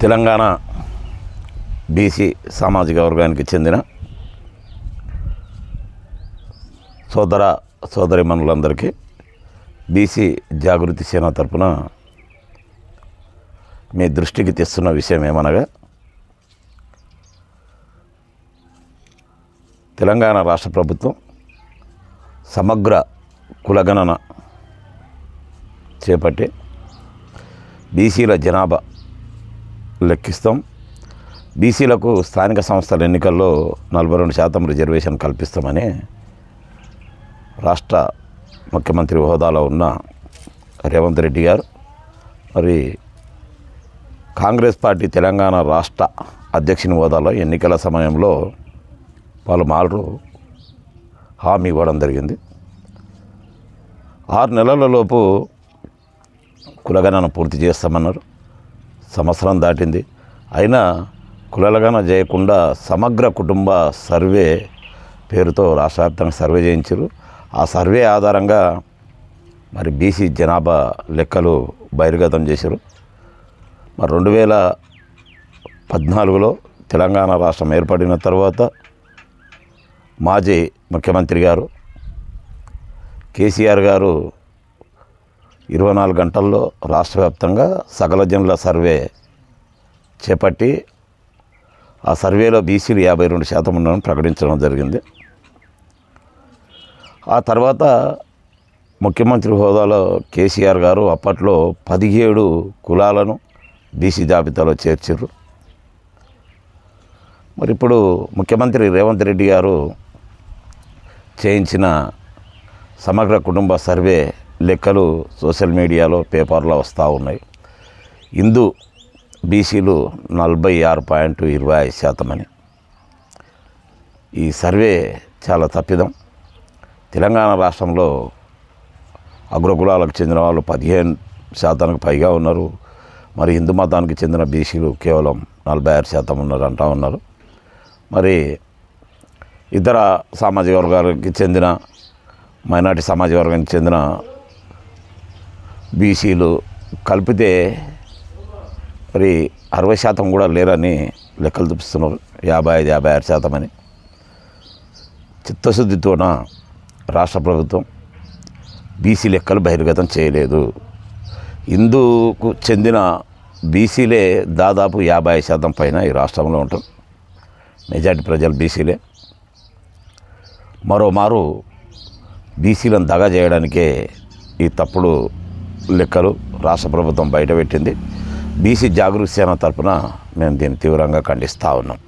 Telangana BC సామాజిక వర్గానికి చెందిన సోదర సోదరిమణులందరికీ బీసీ జాగృతి సేన తరపున మీ దృష్టికి తెస్తున్న విషయం ఏమనగా తెలంగాణ రాష్ట్ర ప్రభుత్వం సమగ్ర కులగణన చేపట్టి బీసీల జనాభా లెక్కిస్తాం. బీసీలకు స్థానిక సంస్థల ఎన్నికల్లో నలభై రెండు శాతం రిజర్వేషన్ కల్పిస్తామని రాష్ట్ర ముఖ్యమంత్రి హోదాలో ఉన్న రేవంత్ రెడ్డి గారు మరి కాంగ్రెస్ పార్టీ తెలంగాణ రాష్ట్ర అధ్యక్షుని హోదాలో ఎన్నికల సమయంలో పలుమార్లు హామీ ఇవ్వడం జరిగింది. ఆరు నెలలలోపు కులగణన పూర్తి చేస్తామన్నారు. సంవత్సరం దాటింది. అయినా కులలగన చేయకుండా సమగ్ర కుటుంబ సర్వే పేరుతో రాష్ట్ర వ్యాప్తంగా సర్వే చేయించారు ఆ సర్వే ఆధారంగా మరి బీసీ జనాభా లెక్కలు బహిర్గతం చేశారు మరి రెండు వేల పద్నాలుగులో తెలంగాణ రాష్ట్రం ఏర్పడిన తర్వాత మాజీ ముఖ్యమంత్రి గారు కేసీఆర్ గారు ఇరవై నాలుగు గంటల్లో రాష్ట్ర వ్యాప్తంగా సకల జనుల సర్వే చేపట్టి ఆ సర్వేలో బీసీలు యాభై రెండు శాతం ఉన్నారని ప్రకటించడం జరిగింది. ఆ తర్వాత ముఖ్యమంత్రి హోదాలో కేసీఆర్ గారు అప్పట్లో పదిహేడు కులాలను బీసీ జాబితాలో చేర్చారు మరి ఇప్పుడు ముఖ్యమంత్రి రేవంత్ రెడ్డి గారు చేయించిన సమగ్ర కుటుంబ సర్వే లెక్కలు సోషల్ మీడియాలో పేపర్లో వస్తూ ఉన్నాయి. హిందూ బీసీలు నలభై ఆరు పాయింట్ ఇరవై ఐదు శాతం అని. ఈ సర్వే చాలా తప్పిదం. తెలంగాణ రాష్ట్రంలో అగ్రకులాలకు చెందిన వాళ్ళు పదిహేను శాతానికి పైగా ఉన్నారు. మరి హిందూ మతానికి చెందిన బీసీలు కేవలం నలభై ఆరు శాతం ఉన్నారు అంటా ఉన్నారు. మరి ఇతర సామాజిక వర్గాలకి చెందిన మైనార్టీ సామాజిక వర్గానికి చెందిన బీసీలు కలిపితే మరి అరవై శాతం కూడా లేరని లెక్కలు చూపిస్తున్నారు. యాభై ఐదు యాభై ఆరు శాతం అని. చిత్తశుద్ధితోన రాష్ట్ర ప్రభుత్వం బీసీ లెక్కలు బహిర్గతం చేయలేదు. హిందూకు చెందిన బీసీలే దాదాపు యాభై శాతం పైన ఈ రాష్ట్రంలో ఉంటాం మెజార్టీ ప్రజలు బీసీలే. మరోమారు బీసీలను దగా చేయడానికే ఈ తప్పుడు లెక్కలు రాష్ట్ర ప్రభుత్వం బయటపెట్టింది. బీసీ జాగృతి సేన తరపున మేము దీన్ని తీవ్రంగా ఖండిస్తూ ఉన్నాం.